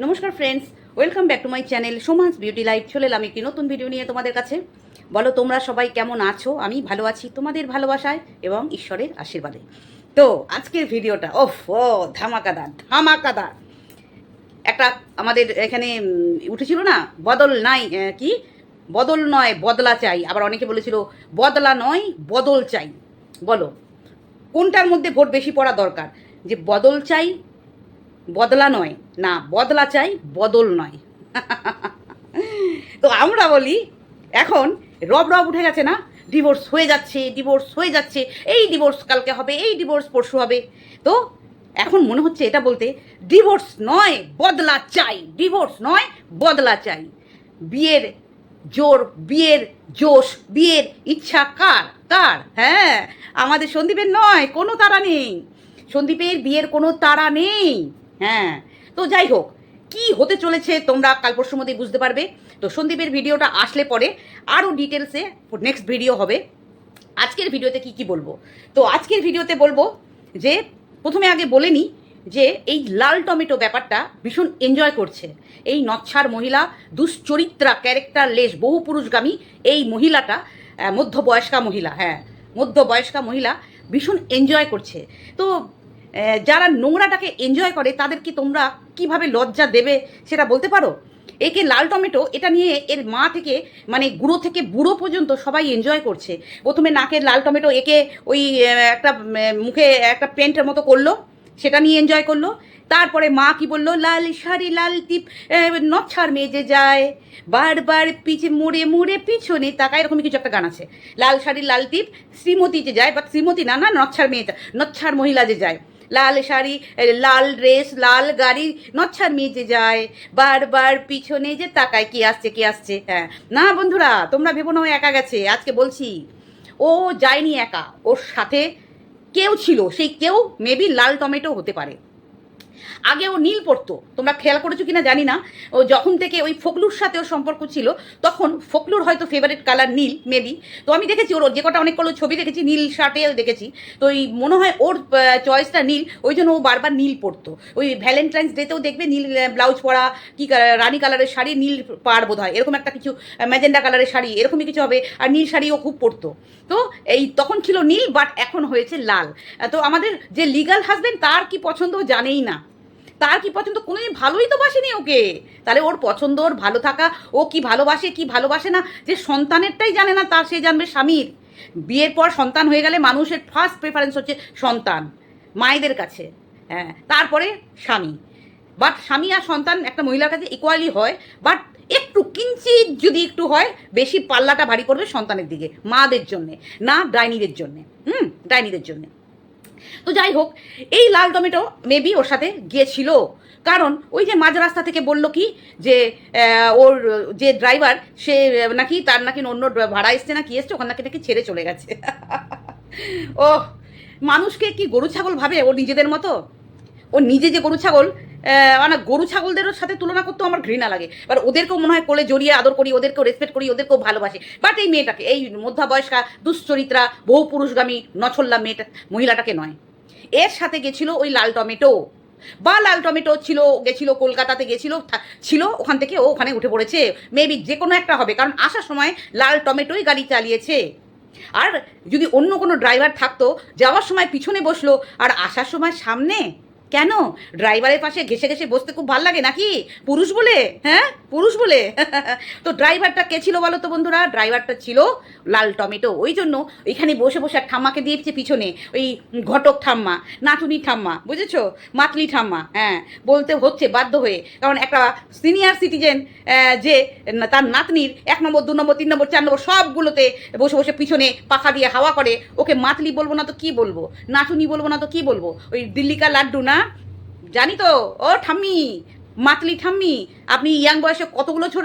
নমস্কার friends welcome back to my channel সোমান্স beauty life চলে এলাম একটি নতুন ভিডিও নিয়ে তোমাদের কাছে। বলো তোমরা সবাই কেমন আছো? আমি ভালো আছি, তোমাদের ভালোবাসায় এবং ঈশ্বরের আশীর্বাদে। তো, আজকের ভিডিওটা ওফ, ও, ধামাকাদার ধামাকাদার। একটা আমাদের এখানে উঠেছিল না, বদল নাই কি? বদল নয়, বদলা চাই। আবার অনেকে বলেছিল, বদলা নয়, বদল চাই। বলো, কোনটার মধ্যে ভোট বেশি পড়া দরকার? যে বদল চাই বদলা নয়। না, বদলা চাই, বদল নয়। তো আমরা বলি, এখন রব রব উঠে গেছে না? ডিভোর্স হয়ে যাচ্ছে ডিভোর্স হয়ে যাচ্ছে, এই ডিভোর্স কালকে হবে, এই ডিভোর্স পরশু হবে। তো এখন মনে হচ্ছে এটা বলতে ডিভোর্স নয়, বদলা চাই ডিভোর্স নয়, বদলা চাই। বিয়ের জোর, বিয়ের জোশ, বিয়ের ইচ্ছা কার কার? হ্যাঁ আমাদের সন্দীপের নয়, কোনো তারা নেই। সন্দীপের বিয়ের কোনো তারা নেই। হ্যাঁ। তো যাই হোক, কি হতে চলেছে তোমরা কাল পরশুর মধ্যেই বুঝতে পারবে। তো সন্দীপের ভিডিওটা আসলে পরে আরও ডিটেলসে নেক্সট ভিডিও হবে। আজকের ভিডিওতে কি কি বলব? তো আজকের ভিডিওতে বলব যে, প্রথমে আগে বলে নিই যে, এই লাল টমেটো ব্যাপারটা ভীষণ এনজয় করছে। এই নচ্ছার মহিলা, দুশ্চরিত্রা ক্যারেক্টার লেস বহু পুরুষগামী এই মহিলাটা মধ্যবয়স্কা মহিলা হ্যাঁ মধ্যবয়স্কা মহিলা ভীষণ এনজয় করছে। তো যারা নোংরাটাকে এনজয় করে তাদেরকে তোমরা কীভাবে লজ্জা দেবে সেটা বলতে পারো? একে লাল টমেটো, এটা নিয়ে এর মা থেকে মানে গুঁড়ো থেকে বুড়ো পর্যন্ত সবাই এনজয় করছে। প্রথমে নাকের লাল টমেটো একে ওই একটা মুখে একটা পেন্টের মতো করল, সেটা নিয়ে এনজয় করল। তারপরে মা কি বলল? লাল শাড়ি, লাল টিপ নচ্ছার মেজে যায়। বারবার পিছে মুড়ে মুড়ে পিছনে তাকায়, এরকম কিছু একটা গান আছে। লাল শাড়ি, লাল টিপ, শ্রীমতী যে যায় বা শ্রীমতী না না, নচ্ছার মেয়ে, নচ্ছার মহিলা যে যায়। লাল শাড়ি লাল ড্রেস, লাল গাড়ি, নচ্ছার মেজে যায়। বারবার পিছনে যে তাকায়, কি আসছে কি আসছে হ্যাঁ। না বন্ধুরা, তোমরা ভেবো না একা গেছে, আজকে বলছি, ও যায়নি একা, ওর সাথে কেউ ছিল, সেই কেউ মেবি লাল টমেটো হতে পারে। আগে ও নীল পড়তো। তোমরা খেয়াল করেছ কিনা জানি না। ও যখন থেকে ওই ফকলুর সাথে ওর সম্পর্ক ছিল, তখন ফকলুর হয়তো ফেভারিট কালার নীল মেবি তো আমি দেখেছি ওর, যে কটা অনেকগুলো ছবি দেখেছি, নীল শার্টে দেখেছি। তো ওই মনে হয় ওর চয়েসটা নীল, ওই জন্য ও বারবার নীল পরতো ওই ভ্যালেন্টাইন্স ডেতেও দেখবে নীল ব্লাউজ পরা, কি রানী কালারের শাড়ি নীল পার বোধ হয় এরকম একটা কিছু ম্যাজেন্ডা কালারের শাড়ি, এরকমই কিছু হবে। আর নীল শাড়িও খুব পরতো তো এই তখন ছিল নীল বাট এখন হয়েছে লাল। তো আমাদের যে লিগাল হাজবেন্ড তার কি পছন্দ জানেই না। তার কি পছন্দ? কোনোদিন ভালোই তো বাসেনি ওকে। তাহলে ওর পছন্দ, ওর ভালো থাকা, ও কি ভালোবাসে কি ভালোবাসে না, যে সন্তানেরটাই জানে না, তার সে জানবে স্বামীর। বিয়ের পর সন্তান হয়ে গেলে মানুষের ফার্স্ট প্রেফারেন্স হচ্ছে সন্তান, মায়েদের কাছে। হ্যাঁ তারপরে স্বামী। বাট স্বামী আর সন্তান একটা মহিলার কাছে ইকুয়ালি হয় বাট একটু কিঞ্চিত যদি একটু হয়, বেশি পাল্লাটা ভারী করবে সন্তানের দিকে, মাদের জন্যে, না ডাইনিদের জন্যে। হুম, ডাইনিদের জন্যে। তো যাই হোক, এই লাল টমেটো মেবি ওর সাথে গিয়েছিল। কারণ ওই যে মাঝ রাস্তা থেকে বলল কি যে ওর যে ড্রাইভার সে নাকি তার নাকি অন্য ভাড়া এসছে না কি এসছে, ওখান নাকি নাকি ছেড়ে চলে গেছে। ও মানুষকে কি গরু ছাগল ভাবে? ও নিজেদের মতো? ও নিজে যে গরু ছাগল মানে গরু ছাগলদের সাথে তুলনা করতেও আমার ঘৃণা লাগে। এবার ওদেরকেও মনে হয় কোলে জড়িয়ে আদর করি, ওদেরকেও রেসপেক্ট করি, ওদেরকেও ভালোবাসি। বাট এই মেয়েটাকে, এই মধ্যাবয়স্কা, দুশ্চরিত্রা, বহু পুরুষগামী, নছল্লা মেয়েটা, মহিলাটাকে নয়। এর সাথে গেছিল ওই লাল টমেটো। বা লাল টমেটো ছিল, গেছিল কলকাতাতে, গেছিল ছিল ওখান থেকে ও ওখানে উঠে পড়েছে। মেবি যে কোনো একটা হবে, কারণ আসার সময় লাল টমেটোই গাড়ি চালিয়েছে। আর যদি অন্য কোনো ড্রাইভার থাকতো, যাওয়ার সময় পিছনে বসল, আর আসার সময় সামনে কেন? ড্রাইভারের পাশে ঘেসে ঘেসে বসতে খুব ভালো লাগে নাকি? পুরুষ বলে? হ্যাঁ? পুরুষ বলে? তো ড্রাইভারটা কে ছিল বলো তো বন্ধুরা? ড্রাইভারটা ছিল লাল টমেটো। ওই জন্য এখানে বসে বসে এক ঠাম্মাকে দিয়েছে পিছনে ওই ঘটক ঠাম্মা, নাতুনি ঠাম্মা, বুঝেছ? মাতলি ঠাম্মা হ্যাঁ বলতে হচ্ছে বাধ্য হয়ে। কারণ একটা সিনিয়র সিটিজেন যে তার নাতনির এক নম্বর, দু নম্বর, তিন নম্বর, চার নম্বর সবগুলোতে বসে বসে পিছনে পাখা দিয়ে হাওয়া করে, ওকে মাতলি বলব না তো কি বলব? নাতুনি বলব না তো কি বলব? ওই দিল্লিকা লাড্ডু না? জানি তো। ও ঠাম্মি, মাতলি ঠাম্মি, আপনি ইয়াং বয়সে কতগুলো ছোট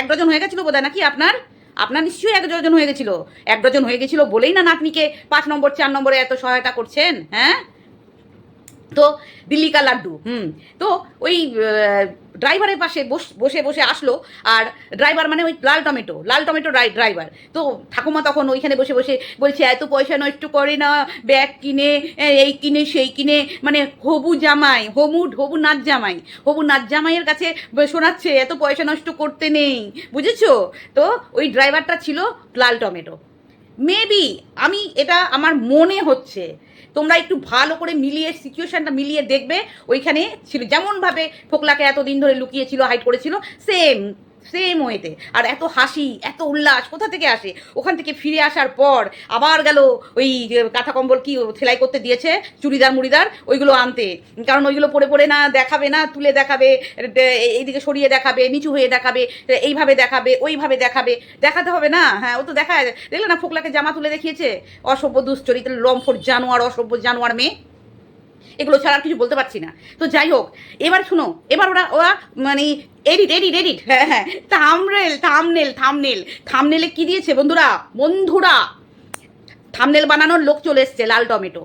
এক ডজন হয়ে গেছিল বোধহয় নাকি আপনার? আপনার নিশ্চয়ই এক ডজন হয়ে গেছিল। এক ডজন হয়ে গেছিল বলেই না নাতনিকে পাঁচ নম্বর, চার নম্বরে এত সহায়তা করছেন হ্যাঁ? তো দিল্লি কা লাড্ডু, হুম, তো ওই ড্রাইভারের পাশে বস- বসে আসলো, আর ড্রাইভার মানে ওই লাল টমেটো লাল টমেটো ড্রাইভার। তো ঠাকুমা তখন ওইখানে বসে বসে বলছে, এত পয়সা নষ্ট করে না, ব্যাগ কিনে এই কিনে, সেই কিনে। মানে হবু জামাই, হবু হবু নাচ জামাই, হবু নাচ জামাইয়ের কাছে শোনাচ্ছে, এত পয়সা নষ্ট করতে নেই। বুঝেছ? তো ওই ড্রাইভারটা ছিল লাল টমেটো। মেবি আমি এটা, আমার মনে হচ্ছে তোমরা একটু ভালো করে মিলিয়ে সিচুয়েশনটা মিলিয়ে দেখবে, ওইখানে ছিল, যেমনভাবে ফোকলাকে এতদিন ধরে লুকিয়েছিল হাইট করেছিল সেম সেম ওয়েতে আর এত হাসি, এত উল্লাস, কোথা থেকে আসে? ওখান থেকে ফিরে আসার পর আবার গেল ওই কাঁথা কম্বল কি সেলাই করতে দিয়েছে, চুড়িদার, মুড়িদার, ওইগুলো আনতে। কারণ ওইগুলো পরে পরে না দেখাবে না, তুলে দেখাবে এইদিকে সরিয়ে দেখাবে, নিচু হয়ে দেখাবে এইভাবে দেখাবে, ওইভাবে দেখাবে। দেখাতে হবে না? হ্যাঁ ও তো দেখায়। দেখলে না, ফোকলাকে জামা তুলে দেখিয়েছে? অসভ্য দুশ্চরিত্র লম্ফর জানোয়ার, অসভ্য জানোয়ার মেয়ে। এগুলো ছাড়া আর কিছু বলতে পারছি না। তো যাই হোক, এবার শুনো, এবার ওরা ওরা মানে এডিট এডিট এডিট হ্যাঁ হ্যাঁ থামরেল থামনেল থামনেল থামনেলে কি দিয়েছে বন্ধুরা? বন্ধুরা থামনেল বানানোর লোক চলে এসছে, লাল টমেটো।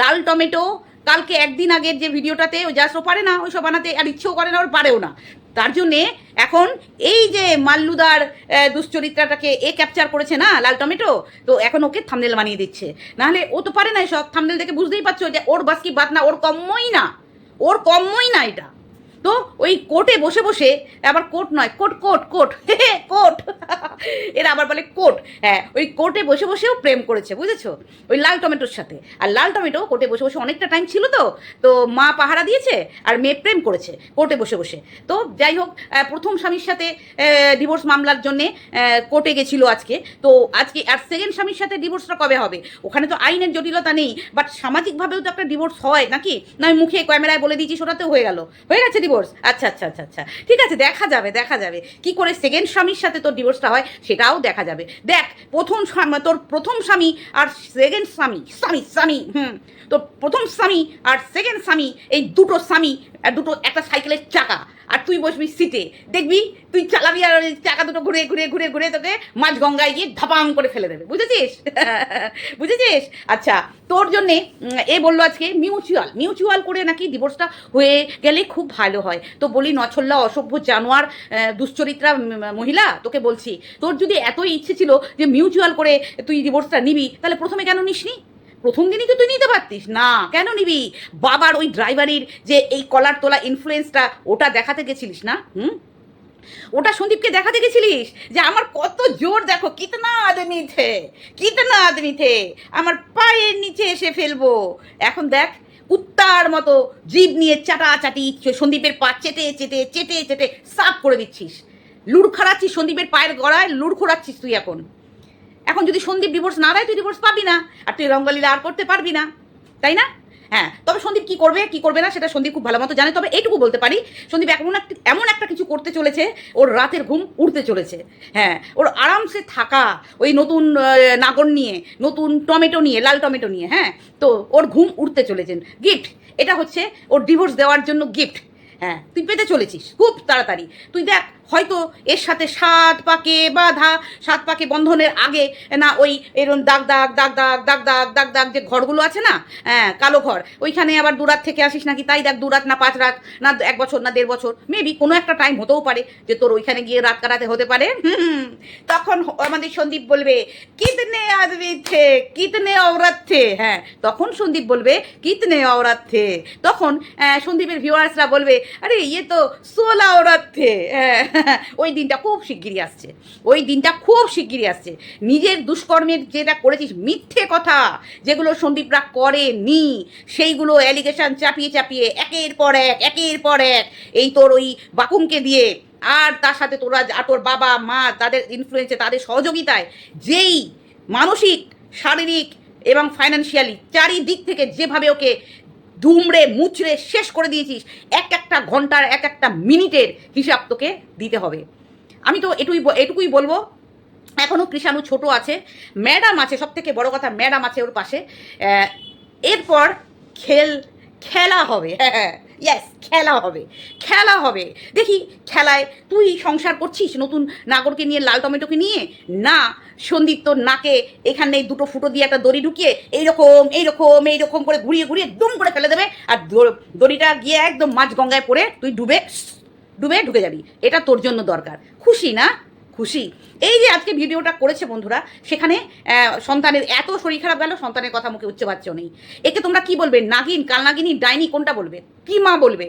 লাল টমেটো, কালকে একদিন আগের যে ভিডিওটাতে, ও জাস্ট ও পারে না ওইসব বানাতে আর ইচ্ছেও করে না, ওর পারেও না। তার জন্যে এখন এই যে মাল্লুদার দুশ্চরিত্রাটাকে এ ক্যাপচার করেছে না লাল টমেটো, তো এখন ওকে থামদেল বানিয়ে দিচ্ছে। নাহলে ও তো পারে না এসব। থামদেল দেখে বুঝতেই পারছ যে ওর বাস কি বাদ না, ওর কম্মই না। ওর কম্মই না এটা। তো ওই কোর্টে বসে বসে, আবার কোর্ট নয় কোট কোট কোট কোট এরা আবার বলে কোট হ্যাঁ ওই কোর্টে বসে বসেও প্রেম করেছে, বুঝেছ? ওই লাল টমেটোর সাথে। আর লাল টমেটো কোর্টে বসে বসে অনেকটা টাইম ছিল তো তো মা পাহারা দিয়েছে আর মেয়ে প্রেম করেছে কোর্টে বসে বসে। তো যাই হোক প্রথম স্বামীর সাথে ডিভোর্স মামলার জন্যে কোর্টে গেছিল আজকে। তো আজকে আর সেকেন্ড স্বামীর সাথে ডিভোর্সটা কবে হবে? ওখানে তো আইনের জটিলতা নেই বাট সামাজিকভাবেও তো একটা ডিভোর্স হয় নাকি? না মুখে ক্যামেরায় বলে দিয়েছি সেটাতেও হয়ে গেল। হয়ে গেছে ডিভোর্স আচ্ছা আচ্ছা আচ্ছা আচ্ছা। ঠিক আছে দেখা যাবে দেখা যাবে। কি করে সেকেন্ড স্বামীর সাথে তোর ডিভোর্সটা হয় সেটাও দেখা যাবে। দেখ প্রথম স্বামী তোর প্রথম স্বামী আর সেকেন্ড স্বামী স্বামী স্বামী হুম। তো প্রথম স্বামী আর সেকেন্ড স্বামী এই দুটো স্বামী আর দুটো একটা সাইকেলের চাকা। আর তুই বসবি সিটে দেখবি তুই চালাবি আর ওই চাকা দুটো ঘুরে ঘুরে ঘুরে ঘুরে তোকে মাঝ গঙ্গায় গিয়ে ধাপাং করে ফেলে দেবে। বুঝেছিস? বুঝেছিস? আচ্ছা তোর জন্যে এ বলল আজকে মিউচুয়াল মিউচুয়াল করে নাকি ডিভোর্সটা হয়ে গেলে খুব ভালো হয়। তো বলি, নছল্লা অসভ্য জানোয়ার দুশ্চরিত্রা মহিলা, তোকে বলছি, তোর যদি এতই ইচ্ছে ছিল যে মিউচুয়াল করে তুই ডিভোর্সটা নিবি, তাহলে প্রথমে কেন নিসনি? প্রথম দিনই তো তুই নিতে পারতিস। না, কেন নিবি? বাবার ওই ড্রাইভারির যে এই কলার তোলা ইনফ্লুয়েন্সটা ওটা দেখাতে গেছিলিস না? হুম? ওটা সন্দীপকে দেখাতে গেছিলিস? যে আমার কত জোর, দেখো, কিতনা আদমি থে কিতনা আদমি থে আমার পায়ের নিচে এসে ফেলব। এখন দেখ কুত্তার মতো জীব নিয়ে চাটাচাটি সন্দীপের পা চেটে চেটে চেটে চেটে সাফ করে দিচ্ছিস। লুড় খাড়াচ্ছিস সন্দীপের পায়ের গড়ায় লুড় খোড়াচ্ছিস তুই এখন। এখন যদি সন্দীপ ডিভোর্স না দেয়, তুই ডিভোর্স পাবি না। আর তুই রঙ্গলীলা আর করতে পারবি না। তাই না? হ্যাঁ তবে সন্দীপ কি করবে কি করবে না সেটা সন্দীপ খুব ভালো মতো জানে। তবে এইটুকু বলতে পারি, সন্দীপ এমন একটা এমন একটা কিছু করতে চলেছে, ওর রাতের ঘুম উড়তে চলেছে। হ্যাঁ ওর আরামসে থাকা, ওই নতুন নাগর নিয়ে, নতুন টমেটো নিয়ে, লাল টমেটো নিয়ে হ্যাঁ তো ওর ঘুম উড়তে চলেছেন। গিফট, এটা হচ্ছে ওর ডিভোর্স দেওয়ার জন্য গিফট। হ্যাঁ তুই পেতে চলেছিস, খুব তাড়াতাড়ি। তুই দেখ হয়তো এর সাথে সাত পাকে বাধা, সাত পাকে বন্ধনের আগে না ওই এরম দাগ দাগ দাগ দাগ দাগ দাগ দাগ দাগ যে ঘরগুলো আছে না? হ্যাঁ কালো ঘর। ওইখানে আবার দুরাত থেকে আসিস নাকি? তাই দেখ দুরাত না পাঁচ রাত না এক বছর না দেড় বছর। মেবি কোনো একটা টাইম হতেও পারে যে তোর ওইখানে গিয়ে রাত কাটাতে হতে পারে। তখন আমাদের সন্দীপ বলবে, কিতনে আদমি থে? কিতনে অওরাত থে? হ্যাঁ তখন সন্দীপ বলবে, কিতনে অওরাত থে? তখন সন্দীপের ভিউয়ার্সরা বলবে, আরে ইয়ে তো সোলা অওরাত থে। হ্যাঁ। ওই দিনটা খুব শিগগিরই আসছে। ওই দিনটা খুব শিগগিরই আসছে। নিজের দুষ্কর্মের যেটা করেছিস, মিথ্যে কথা যেগুলো সন্দীপরা করে নি সেইগুলো অ্যালিগেশন চাপিয়ে চাপিয়ে একের পর এক, একের পর এক এই তোর ওই বাকুমকে দিয়ে আর তার সাথে তোরা আর তোর বাবা, মা তাদের ইনফ্লুয়েন্সে তাদের সহযোগিতায় যেই মানসিক, শারীরিক এবং ফাইন্যান্সিয়ালি চারিদিক থেকে যেভাবে ওকে দুমড়ে মুচড়ে শেষ করে দিয়েছিস। এক একটা ঘণ্টার, এক একটা মিনিটের হিসাব তোকে দিতে হবে। আমি তো এটুই এটুকুই বলব এখনও কৃষাণু ছোট আছে। ম্যাডাম আছে সব থেকে বড় কথা ম্যাডাম আছে ওর পাশে। এরপর খেল, খেলা হবে। হ্যাঁ ইয়েস খেলা হবে খেলা হবে। দেখি খেলায় তুই সংসার করছিস নতুন নাগরকে নিয়ে, লাল টমেটোকে নিয়ে? না, সন্দীপ তোর নাকে এখানে দুটো ফুটো দিয়ে একটা দড়ি ঢুকিয়ে এইরকম এইরকম এইরকম করে ঘুরিয়ে ঘুরিয়ে দুম করে ফেলে দেবে আর দড়িটা গিয়ে একদম মাঝ গঙ্গায় পড়ে তুই ডুবে ডুবে ঢুকে যাবি। এটা তোর জন্য দরকার। খুশি না? খুশি। এই যে আজকে ভিডিওটা করেছে বন্ধুরা, সেখানে সন্তানের এত শরীর খারাপ গেল, সন্তানের কথা মুখে উচ্চ বাচ্চাও নেই। একে তোমরা কি বলবে? নাগিন, কাল নাগিনী, ডাইনি কোনটা বলবে? কি মা বলবে?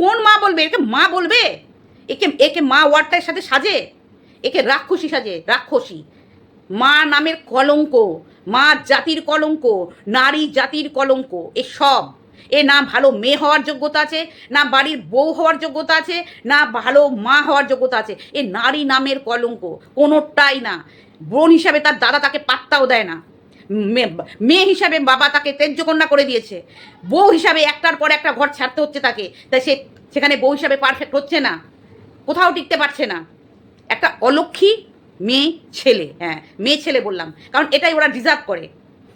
কোন মা বলবে? একে মা বলবে? একে একে মা ওয়ার্ডটার সাথে সাজে? একে রাক্ষসী সাজে, রাক্ষসী। মা নামের কলঙ্ক, মা জাতির কলঙ্ক, নারী জাতির কলঙ্ক, এসব। এ না ভালো মেয়ে হওয়ার যোগ্যতা আছে, না বাড়ির বউ হওয়ার যোগ্যতা আছে, না ভালো মা হওয়ার যোগ্যতা আছে। এ নারী নামের কলঙ্ক, কোনোটাই না। বোন হিসাবে তার দাদা তাকে পাত্তাও দেয় না। মেয়ে হিসাবে বাবা তাকে তেজ্যকন্যা করে দিয়েছে। বউ হিসাবে একটার পর একটা ঘর ছাড়তে হচ্ছে তাকে তাই সে, সেখানে বউ হিসাবে পারফেক্ট হচ্ছে না। কোথাও টিকতে পারছে না। একটা অলক্ষী মেয়ে ছেলে হ্যাঁ মেয়ে ছেলে বললাম। কারণ এটাই ওরা ডিজার্ভ করে।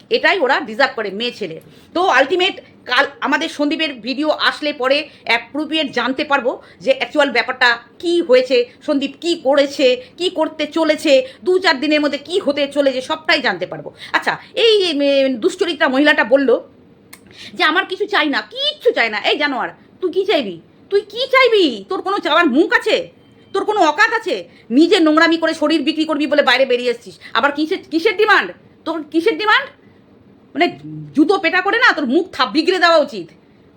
এটাই ওরা ডিজার্ভ করে, মেয়ে ছেলে। তো আলটিমেট কাল আমাদের সন্দীপের ভিডিও আসলে পরে অ্যাপ্রোপ্রিয়েট জানতে পারব যে অ্যাকচুয়াল ব্যাপারটা কি হয়েছে, সন্দীপ কি করেছে, কি করতে চলেছে, দু চার দিনের মধ্যে কি হতে চলেছে সবটাই জানতে পারব। আচ্ছা এই দুশ্চরিত্রা মহিলাটা বলল যে আমার কিছু চাই না, কিচ্ছু চাই না। এই জানোয়ার, তুই কি চাইবি? তুই কি চাইবি? তোর কোনো চাওয়ার মুখ আছে? তোর কোনো অকাত আছে? নিজে নোংরামি করে শরীর বিক্রি করবি বলে বাইরে বেরিয়ে এসছিস। আবার কিসের কিসের ডিমান্ড? তোর কিসের ডিমান্ড? মানে জুতো পেটা করে না, তোর মুখ থাপ বিগড়ে দেওয়া উচিত।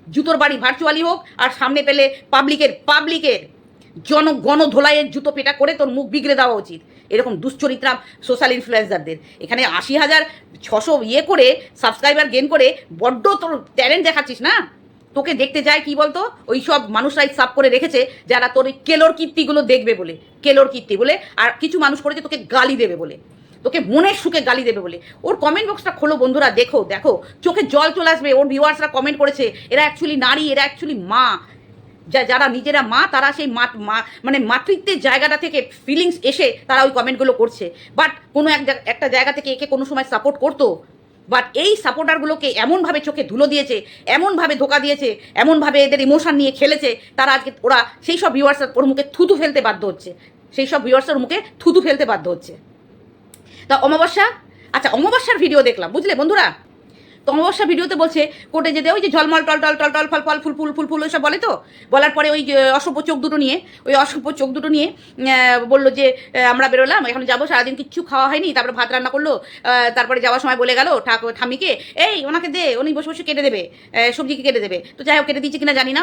জুতোর বাড়ি ভার্চুয়ালি হোক, আর সামনে পেলে পাবলিকের পাবলিকের জন গণ ধোলাইয়ের জুতো পেটা করে তোর মুখ বিগড়ে দেওয়া উচিত। এরকম দুশ্চরিত্রা সোশ্যাল ইনফ্লুয়েন্সারদের এখানে আশি হাজার ছশো ইয়ে করে সাবস্ক্রাইবার গেন করে বড্ড তোর ট্যালেন্ট দেখাচ্ছিস না? তোকে দেখতে যায় কি বলতো? ওই সব মানুষরাই সাব করে রেখেছে, যারা তোর কেলোর কীর্তিগুলো দেখবে বলে, কেলোর কীর্তি বলে, আর কিছু মানুষ করেছে তোকে গালি দেবে বলে। তোকে মনের সুখে গালি দেবে বলে। ওর কমেন্ট বক্সটা খোলো বন্ধুরা, দেখো দেখো। চোখে জল চলে আসবে, ওর ভিউয়ার্সরা কমেন্ট করেছে, এরা অ্যাকচুয়ালি নারী, এরা অ্যাকচুয়ালি মা। যা, যারা নিজেরা মা, তারা সেই মা মানে মাতৃত্বের জায়গাটা থেকে ফিলিংস এসে তারা ওই কমেন্টগুলো করছে। বাট কোনো এক একটা জায়গা থেকে একে কোনো সময় সাপোর্ট করতো। বাট এই সাপোর্টারগুলোকে এমনভাবে চোখে ধুলো দিয়েছে, এমনভাবে ধোকা দিয়েছে, এমনভাবে এদের ইমোশন নিয়ে খেলেছে, তারা আজকে ওরা সেই সব ভিউয়ার্স ওর মুখে থুতু ফেলতে বাধ্য হচ্ছে। সেই সব ভিউয়ার্সের মুখে থুতু ফেলতে বাধ্য হচ্ছে। তা অমাবস্যা? আচ্ছা অমাবস্যার ভিডিও দেখলাম বুঝলে বন্ধুরা? অমাবস্যা ভিডিওতে বলছে, কোর্টে যেতে, ওই যে ঝলমল, টল টল টল টল, ফল ফল, ফুল ফুল ফুল ফুল, ওইসব বলে তো? বলার পরে ওই অসভ্য চোখ দুটো নিয়ে, ওই অসভ্য চোখ দুটো নিয়ে বলল যে আমরা বেরোলাম, এখন যাব, সারাদিন কিচ্ছু খাওয়া হয়নি, তারপরে ভাত রান্না করল তারপরে যাওয়ার সময় বলে গেল ঠাকুর ঠামিকে এই, ওনাকে দে, উনি বসে বসে কেটে দেবে সবজিকে কেটে দেবে। তো যাই হোক, কেটে দিচ্ছে কিনা জানি না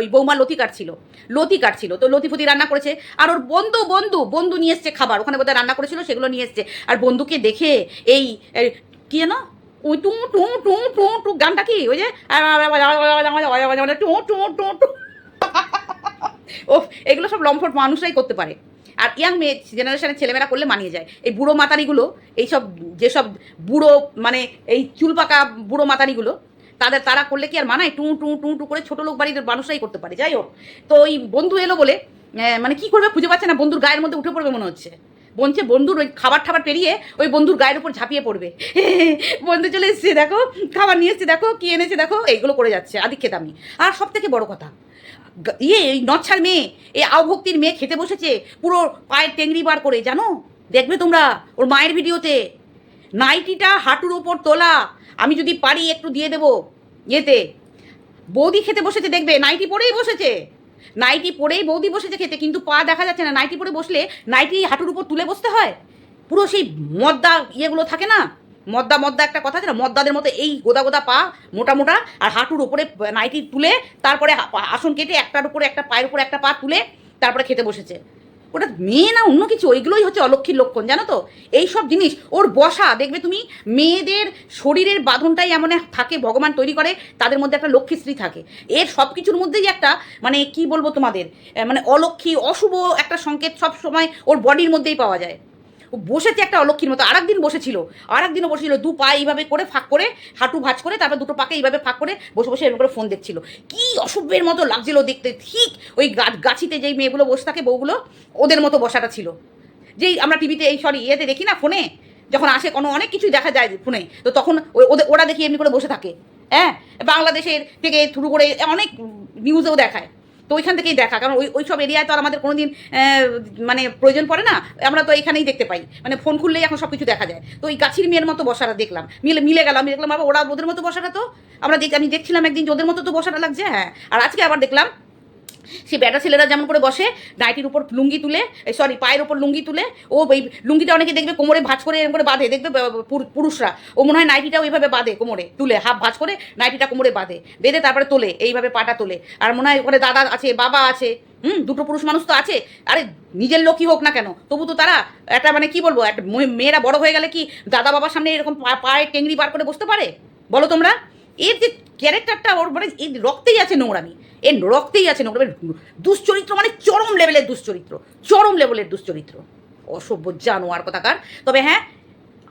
ওই বৌমা লতি কাটছিল লতি কাটছিল, তো লতি ফুতি রান্না করেছে, আর ওর বন্ধু বন্ধু বন্ধু নিয়ে এসছে খাবার, ওখানে বোধহয় রান্না করেছিল, সেগুলো নিয়ে এসছে, আর বন্ধুকে দেখে, এই কি যেন ওই টু টু টু টু টু গানটা কি ওই যে টু টু টু টু ও এগুলো সব লম্ফট মানুষরাই করতে পারে আর ইয়াং মেয়ে জেনারেশনের ছেলেমেয়েরা করলে মানিয়ে যায় এই বুড়ো মাতারিগুলো এইসব যেসব বুড়ো মানে এই চুল পাকা বুড়ো মাতারিগুলো তাদের তারা করলে কি আর মানায় টু টু টু টু করে ছোটো লোক বাড়ির মানুষরাই করতে পারে যাই হোক তো ওই বন্ধু এলো বলে মানে কি করবে খুঁজে পাচ্ছে না বন্ধুর গায়ের মধ্যে উঠে পড়বে মনে হচ্ছে বলছে বন্ধুর ওই খাবার ঠাবার পেরিয়ে ওই বন্ধুর গায়ের উপর ঝাঁপিয়ে পড়বে। বন্ধু চলে এসছে, দেখো, খাবার নিয়ে এসছে, দেখো, কি এনেছে, দেখো, এইগুলো করে যাচ্ছে, আদি খেতামই আর সব থেকে বড় কথা ইয়ে এই নচ্ছার মেয়ে, এই আওভক্তির মেয়ে খেতে বসেছে, পুরো পায়ের টেংরি বার করে, জানো? দেখবে তোমরা ওর মায়ের ভিডিওতে। নাইটিটা হাঁটুর ওপর তোলা, আমি যদি পারি একটু দিয়ে দেবো, ইয়েতে। বৌদি খেতে বসেছে, দেখবে, নাইটি পরেই বসেছে। নাইটি পরেই বৌদি বসেছে খেতে, কিন্তু পা দেখা যাচ্ছে না। নাইটি পরে বসলে নাইটি হাঁটুর উপর তুলে বসতে হয়? পুরো সেই মদ্দা ইয়েগুলো থাকে না? মদ্দা মদ্দা একটা কথা আছে না? মদ্দাদের মতো এই গোদা গোদা পা, মোটা মোটা, আর হাঁটুর উপরে নাইটি তুলে, তারপরে আসন কেটে একটার উপরে একটা পায়ের উপরে একটা পা তুলে, তারপরে খেতে বসেছে। ওটা মেয়ে না অন্য কিছু? ওইগুলোই হচ্ছে অলক্ষীর লক্ষণ, জানো তো? এই সব জিনিস, ওর বসা, দেখবে তুমি, মেয়েদের শরীরের বাঁধনটাই এমন থাকে, ভগবান তৈরি করে, তাদের মধ্যে একটা লক্ষ্মীশ্রী থাকে। এর সব কিছুর মধ্যেই একটা মানে কি বলব তোমাদের মানে অলক্ষী, অশুভ একটা সংকেত সব সময় ওর বডির মধ্যেই পাওয়া যায়। বসেছে একটা অলক্ষীর মতো আর একদিন বসেছিল আর একদিনও বসেছিল, দু পা এইভাবে করে ফাঁক করে, হাঁটু ভাঁজ করে, তারপর দুটো পাকে এইভাবে ফাঁক করে বসে বসে এরকম করে ফোন দেখছিল। কি অসভ্যের মতো লাগছিল দেখতে, ঠিক ওই গাছিতে যেই মেয়েগুলো বসে থাকে, বউগুলো, ওদের মতো বসাটা ছিল। যেই আমরা টিভিতে এই সরি ইয়েতে দেখি না ফোনে যখন আসে কোনো অনেক কিছুই দেখা যায় ফোনে তো তখন ওদের, ওরা দেখি এমনি করে বসে থাকে। হ্যাঁ? বাংলাদেশের থেকে শুরু করে অনেক নিউজেও দেখায়। তো ওইখান থেকেই দেখা। কারণ ওই ওই সব এরিয়ায় তো আর আমাদের কোনোদিন দিন মানে প্রয়োজন পড়ে না। আমরা তো এখানেই দেখতে পাই। মানে ফোন খুললেই এখন সব কিছু দেখা যায়। তো ওই গাছির মেয়ের মতো বসাটা দেখলাম। মিলে মিলে গেলাম। আমি দেখলাম আবার ওরা ওদের মতো বসাটা তো? আমরা দেখ আমি দেখছিলাম একদিন ওদের মতো তো বসাটা লাগছে হ্যাঁ। আর আজকে আবার দেখলাম সে বেটা ছেলেরা যেমন করে বসে, নাইটির উপর লুঙ্গি তুলে সরি পায়ের উপর লুঙ্গি তুলে, ও এই লুঙ্গিটা অনেকে দেখবে কোমরে ভাঁজ করে এরকম করে বাঁধে, দেখবে পুরুষরা। ও মনে হয় নাইটিটাও এইভাবে বাঁধে কোমরে, তুলে, হাফ ভাঁজ করে নাইটিটা কোমরে বাঁধে, বেঁধে তারপরে তোলে, এইভাবে পাটা তোলে। আর মনে হয় ওখানে দাদা আছে, বাবা আছে, হুম, দুটো পুরুষ মানুষ তো আছে। আরে নিজের লোকই হোক না কেন, তবু তো তারা একটা মানে কি বলব, একটা মেয়েরা বড় হয়ে গেলে কি দাদা বাবার সামনে এরকম পায়ে টেংরি বার করে বসতে পারে? বলো তোমরা? এর যে ক্যারেক্টারটা ওর মানে এই রক্তেই আছে নোংরামি। এর রক্তেই আছে নোংরামি দুশ্চরিত্র মানে চরম লেভেলের দুশ্চরিত্র, চরম লেভেলের দুশ্চরিত্র। অসভ্য জানোয়ার কথাকার। তবে হ্যাঁ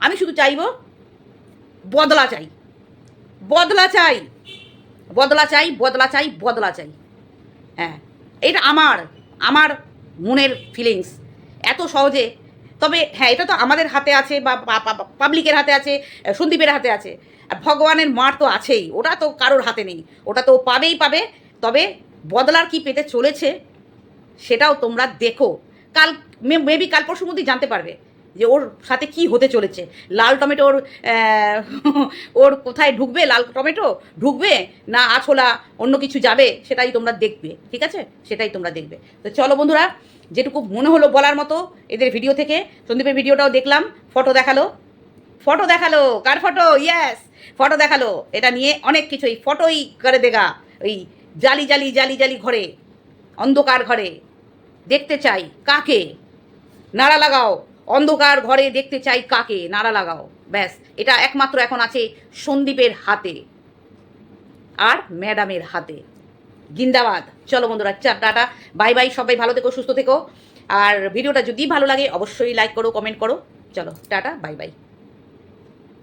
আমি শুধু চাইব বদলা চাই বদলা চাই বদলা চাই বদলা চাই বদলা চাই। হ্যাঁ এটা আমার আমার মনের ফিলিংস এত সহজে, তবে হ্যাঁ এটা তো আমাদের হাতে আছে বা পাবলিকের হাতে আছে, সন্দীপের হাতে আছে। আর ভগবানের মার তো আছেই, ওটা তো কারোর হাতে নেই। ওটা তো পাবেই পাবে তবে বদলার কি পেতে চলেছে সেটাও তোমরা দেখো। কাল মেবি কাল পরশুর মধ্যেই জানতে পারবে যে ওর সাথে কি হতে চলেছে। লাল টমেটো ওর ওর কোথায় ঢুকবে? লাল টমেটো ঢুকবে না আছলা অন্য কিছু যাবে? সেটাই তোমরা দেখবে, ঠিক আছে? সেটাই তোমরা দেখবে। তো চলো বন্ধুরা, যেটুকু মনে হলো বলার মতো এদের ভিডিও থেকে, সন্দীপের ভিডিওটাও দেখলাম ফটো দেখাল। ফটো দেখাল, কার ফটো ইয়েস ফটো দেখাল। এটা নিয়ে অনেক কিছু, এই ফটোই করে দেগা, ওই জালি জালি জালি জালি ঘরে, অন্ধকার ঘরে। দেখতে চাই কাকে? নাড়া লাগাও। অন্ধকার ঘরে দেখতে চাই কাকে? নাড়া লাগাও। ব্যাস, এটা একমাত্র এখন আছে সন্দীপের হাতে আর ম্যাডামের হাতে। জিন্দাবাদ। চলো বন্ধুরা, চা, টাটা। Bye bye. সবাই ভালো থেকো, সুস্থ থেকো। আর ভিডিওটা যদি ভালো লাগে, অবশ্যই লাইক করো কমেন্ট করো। চলো, টাটা, বাই বাই।